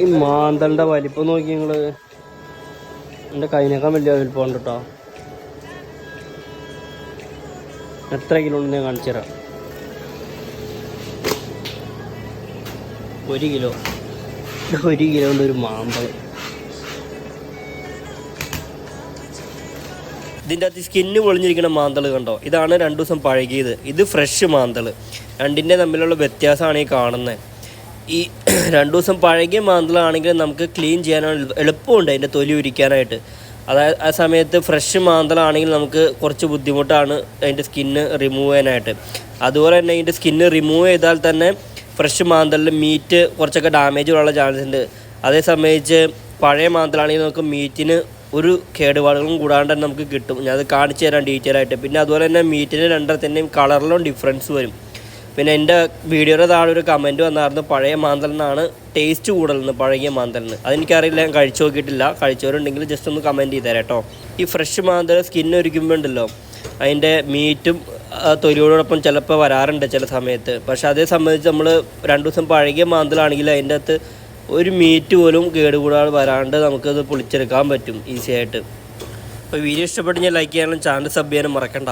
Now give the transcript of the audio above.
ഈ മാന്തളിന്റെ വലിപ്പം നോക്കി നിങ്ങൾ. എന്റെ കൈനേക്കാൻ വലിയ വലിപ്പം കേട്ടോ എത്ര കിലോ ഉണ്ട് ഞാൻ കാണിച്ചു തരാം. ഒരു കിലോ. ഒരു കിലോ ഉണ്ട് ഒരു മാമ്പഴം ഇതിന്റെ അകത്ത് സ്കിന്ന് പൊളിഞ്ഞിരിക്കുന്ന മാന്തൾ കണ്ടോ? ഇതാണ് രണ്ടു ദിവസം പഴകിയത്. ഇത് ഫ്രഷ് മാന്തൾ രണ്ടിന്റെ തമ്മിലുള്ള വ്യത്യാസമാണ് ഈ കാണുന്നത് ഈ രണ്ട് ദിവസം പഴകിയ മാന്തളാണെങ്കിൽ നമുക്ക് ക്ലീൻ ചെയ്യാനാണ് എളുപ്പമുണ്ട് അതിന്റെ തൊലി ഉരിക്കാനായിട്ട്. അതായത് ആ സമയത്ത് ഫ്രഷ് മാന്തളാണെങ്കിൽ നമുക്ക് കുറച്ച് ബുദ്ധിമുട്ടാണ് അതിന്റെ സ്കിന്ന് റിമൂവ് ചെയ്യാനായിട്ട്. അതുപോലെ തന്നെ അതിന്റെ സ്കിന്ന് റിമൂവ് ചെയ്താൽ തന്നെ ഫ്രഷ് മാന്തലിൽ മീറ്റ് കുറച്ചൊക്കെ ഡാമേജ് ഉള്ള ചാൻസ് ഉണ്ട്. അതേ സമയത്ത് പഴയ മാന്തലാണെങ്കിൽ നമുക്ക് മീറ്റിന് ഒരു കേടുപാടുകളും കൂടാണ്ട് തന്നെ നമുക്ക് കിട്ടും. ഞാൻ അത് കാണിച്ചു തരാം ഡീറ്റെയിൽ ആയിട്ട്. പിന്നെ അതുപോലെ തന്നെ മീറ്റിന്റെ രണ്ടത്തിന്റെയും കളറിലും ഡിഫറൻസ് വരും. പിന്നെ എന്റെ വീഡിയോയുടെ താഴെ ഒരു കമന്റ് വന്നായിരുന്നു പഴയ മാന്തലിനാണ് ടേസ്റ്റ് കൂടുതലെന്ന് പഴകിയ മാന്തലിന് അതെനിക്കറിയില്ല ഞാൻ കഴിച്ചു നോക്കിയിട്ടില്ല. കഴിച്ചവരുണ്ടെങ്കിൽ ജസ്റ്റ് ഒന്ന് കമന്റ് ചെയ്തേരാം കേട്ടോ. ഈ ഫ്രഷ് മാന്തൽ സ്കിന്ന് ഒരുക്കുമ്പോൾ ഉണ്ടല്ലോ അതിന്റെ മീറ്റും തൊലിയോടൊപ്പം ചിലപ്പോൾ വരാറുണ്ട് ചില സമയത്ത്. പക്ഷേ അതേ സംബന്ധിച്ച് നമ്മൾ രണ്ട് ദിവസം പഴകിയ മാന്തലാണെങ്കിൽ അതിന്റെ അകത്ത് ഒരു മീറ്റ് പോലും കേടുകൂടാതെ വരാണ്ട് നമുക്കത് പൊളിച്ചെടുക്കാൻ പറ്റും ഈസിയായിട്ട് അപ്പോൾ വീഡിയോ ഇഷ്ടപ്പെട്ട് ഞാൻ ലൈക്ക് ചെയ്യാനും ചാനൽ സബ് ചെയ്യാനും മറക്കണ്ട.